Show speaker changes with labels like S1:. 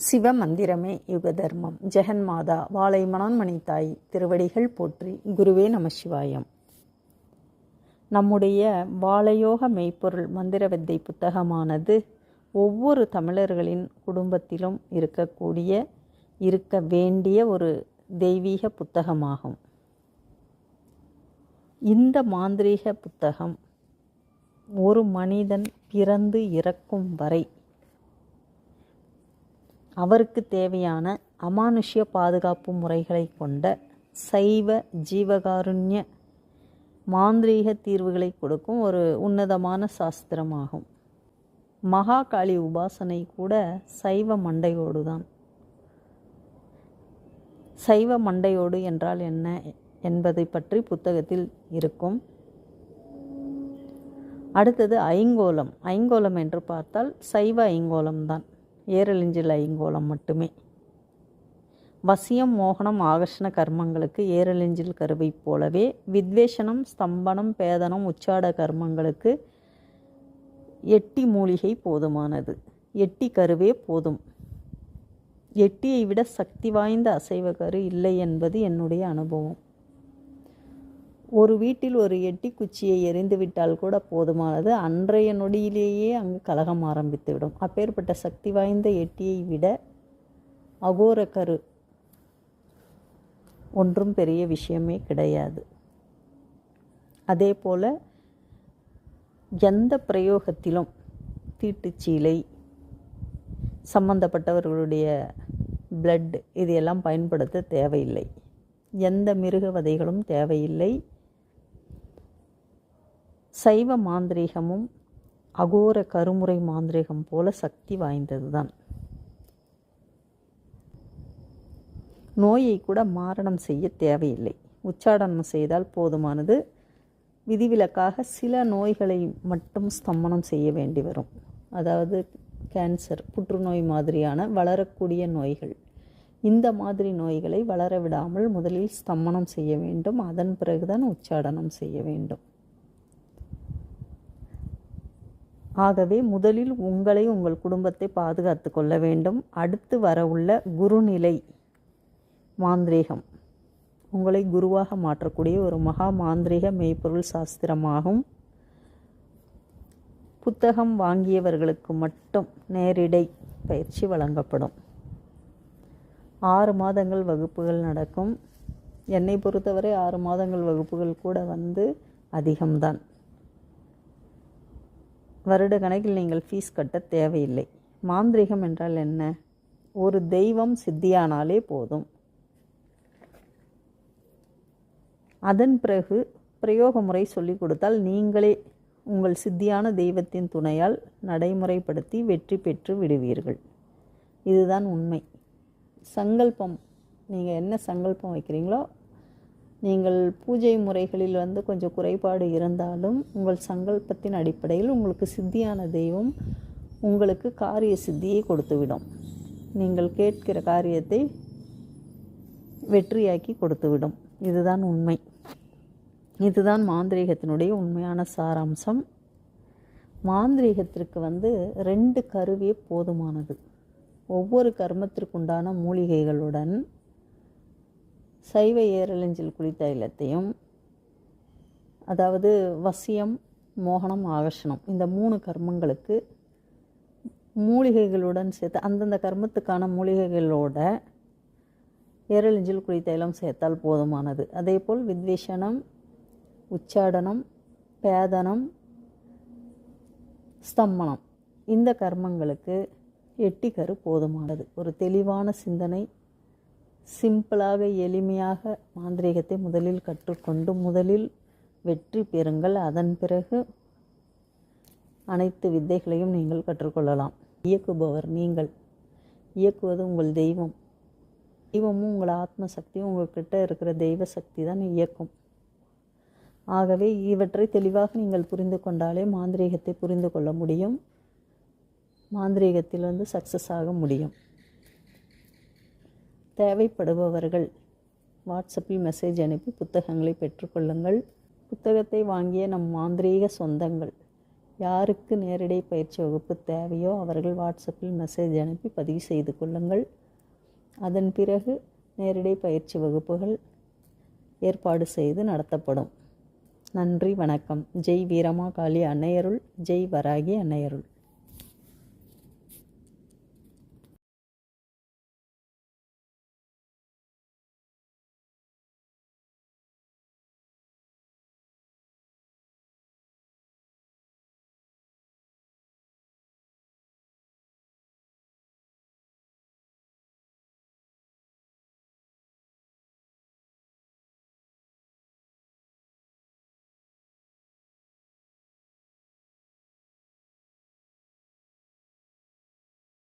S1: சிவமந்திரமே யுகதர்மம். ஜெகன்மாதா வாழை மணான்மணி தாய் திருவடிகள் போற்றி குருவே நம சிவாயம். நம்முடைய வாழையோக மெய்ப்பொருள் மந்திர வித்தை புத்தகமானது ஒவ்வொரு தமிழர்களின் குடும்பத்திலும் இருக்கக்கூடிய இருக்க வேண்டிய ஒரு தெய்வீக புத்தகமாகும். இந்த மாந்திரீக புத்தகம் ஒரு மனிதன் பிறந்து இறக்கும் வரை அவருக்கு தேவையான அமானுஷ்ய பாதுகாப்பு முறைகளை கொண்ட சைவ ஜீவகாருண்ய மாந்திரீக தீர்வுகளை கொடுக்கும் ஒரு உன்னதமான சாஸ்திரமாகும். மகாகாளி உபாசனை கூட சைவ மண்டையோடு தான். சைவ மண்டையோடு என்றால் என்ன என்பதை பற்றி புத்தகத்தில் இருக்கும். அடுத்தது ஐங்கோலம். ஐங்கோலம் என்று பார்த்தால் சைவ ஐங்கோலம்தான் ஏரலிஞ்சில் ஐங்கோலம் மட்டுமே. வசியம் மோகனம் ஆகர்ஷண கர்மங்களுக்கு ஏரலிஞ்சில் கருவை போலவே வித்வேஷனம் ஸ்தம்பனம் பேதனம் உச்சாட கர்மங்களுக்கு எட்டி மூலிகை போதுமானது. எட்டி கருவே போதும். எட்டியை விட சக்தி வாய்ந்த அசைவ கரு இல்லை என்பது என்னுடைய அனுபவம். ஒரு வீட்டில் ஒரு எட்டி குச்சியை எரிந்துவிட்டால் கூட போதுமானது. அன்றைய நொடியிலேயே அங்கு கலகம் ஆரம்பித்துவிடும். அப்பேற்பட்ட சக்தி வாய்ந்த எட்டியை விட அகோர கரு ஒன்றும் பெரிய விஷயமே கிடையாது. அதே போல் எந்த பிரயோகத்திலும் தீட்டுச்சீலை சம்பந்தப்பட்டவர்களுடைய பிளட் இதையெல்லாம் பயன்படுத்த தேவையில்லை. எந்த மிருக வதைகளும் தேவையில்லை. சைவ மாந்திரீகமும் அகோர கருமுறை மாந்திரீகம் போல சக்தி வாய்ந்தது தான் நோயை கூட மாரணம் செய்ய தேவையில்லை. உச்சாடனம் செய்தால் போதுமானது. விதிவிலக்காக சில நோய்களை மட்டும் ஸ்தம்பனம் செய்ய வேண்டி வரும். அதாவது கேன்சர் புற்றுநோய் மாதிரியான வளரக்கூடிய நோய்கள். இந்த மாதிரி நோய்களை வளர விடாமல் முதலில் ஸ்தம்பனம் செய்ய வேண்டும். அதன் பிறகுதான் உச்சாடனம் செய்ய வேண்டும். ஆகவே முதலில் உங்களை உங்கள் குடும்பத்தை பாதுகாத்து கொள்ள வேண்டும். அடுத்து வரவுள்ள குருநிலை மாந்திரீகம். உங்களை குருவாக மாற்றக்கூடிய ஒரு மகா மாந்திரீக மெய்ப்பொருள் சாஸ்திரமாகும். புத்தகம் வாங்கியவர்களுக்கு மட்டும் நேரிடை பயிற்சி வழங்கப்படும். ஆறு மாதங்கள் வகுப்புகள் நடக்கும். என்னை பொறுத்தவரை ஆறு மாதங்கள் வகுப்புகள் கூட வந்து அதிகம்தான். வருட கணக்கில் நீங்கள் ஃபீஸ் கட்ட தேவையில்லை. மாந்திரிகம் என்றால் என்ன? ஒரு தெய்வம் சித்தியானாலே போதும். அதன் பிறகு பிரயோக முறை சொல்லிக் கொடுத்தால் நீங்களே உங்கள் சித்தியான தெய்வத்தின் துணையால் நடைமுறைப்படுத்தி வெற்றி பெற்று விடுவீர்கள். இதுதான் உண்மை. சங்கல்பம். நீங்கள் என்ன சங்கல்பம் வைக்கிறீங்களோ நீங்கள் பூஜை முறைகளில் வந்து கொஞ்சம் குறைபாடு இருந்தாலும் உங்கள் சங்கல்பத்தின் அடிப்படையில் உங்களுக்கு சித்தியான தெய்வம் உங்களுக்கு காரிய சித்தியை கொடுத்துவிடும். நீங்கள் கேட்கிற காரியத்தை வெற்றியாக்கி கொடுத்துவிடும். இதுதான் உண்மை. இதுதான் மாந்திரீகத்தினுடைய உண்மையான சாராம்சம். மாந்திரீகத்திற்கு வந்து ரெண்டு கருவியே போதுமானது. ஒவ்வொரு கர்மத்திற்குண்டான மூலிகைகளுடன் சைவ ஏரலஞ்சில் குளித்தைலத்தையும் அதாவது வசியம் மோகனம் ஆகர்ஷணம் இந்த மூணு கர்மங்களுக்கு மூலிகைகளுடன் சேர்த்து அந்தந்த கர்மத்துக்கான மூலிகைகளோட ஏரலிஞ்சில் குளித்தைலம் சேர்த்தால் போதுமானது. அதே போல் வித்வேஷனம் உச்சாடனம் பேதனம் ஸ்தம்பனம் இந்த கர்மங்களுக்கு எட்டிக்கரு போதுமானது. ஒரு தெளிவான சிந்தனை சிம்பிளாக எளிமையாக மாந்திரீகத்தை முதலில் கற்றுக்கொண்டு முதலில் வெற்றி பெறுங்கள். அதன் பிறகு அனைத்து வித்தைகளையும் நீங்கள் கற்றுக்கொள்ளலாம். இயக்குபவர் நீங்கள். இயக்குவது உங்கள் தெய்வம். தெய்வமும் உங்கள் ஆத்ம சக்தியும் உங்கள்கிட்ட இருக்கிற தெய்வ சக்தி தான் இயக்கும். ஆகவே இவற்றை தெளிவாக நீங்கள் புரிந்து கொண்டாலே மாந்திரீகத்தை புரிந்து கொள்ள முடியும். மாந்திரீகத்தில் வந்து சக்ஸஸ் ஆக முடியும். தேவைப்படுபவர்கள். வாட்ஸ்அப்பில் மெசேஜ் அனுப்பி புத்தகங்களை பெற்றுக்கொள்ளுங்கள். புத்தகத்தை வாங்கிய நம் மாந்திரீக சொந்தங்கள். யாருக்கு நேரடி பயிற்சி வகுப்பு தேவையோ அவர்கள் வாட்ஸ்அப்பில் மெசேஜ் அனுப்பி பதிவு செய்து கொள்ளுங்கள். அதன் பிறகு நேரடி பயிற்சி வகுப்புகள் ஏற்பாடு செய்து நடத்தப்படும். நன்றி வணக்கம். ஜெய் வீரமா காளி அன்னையருள் ஜெய் வராகி அன்னையருள்.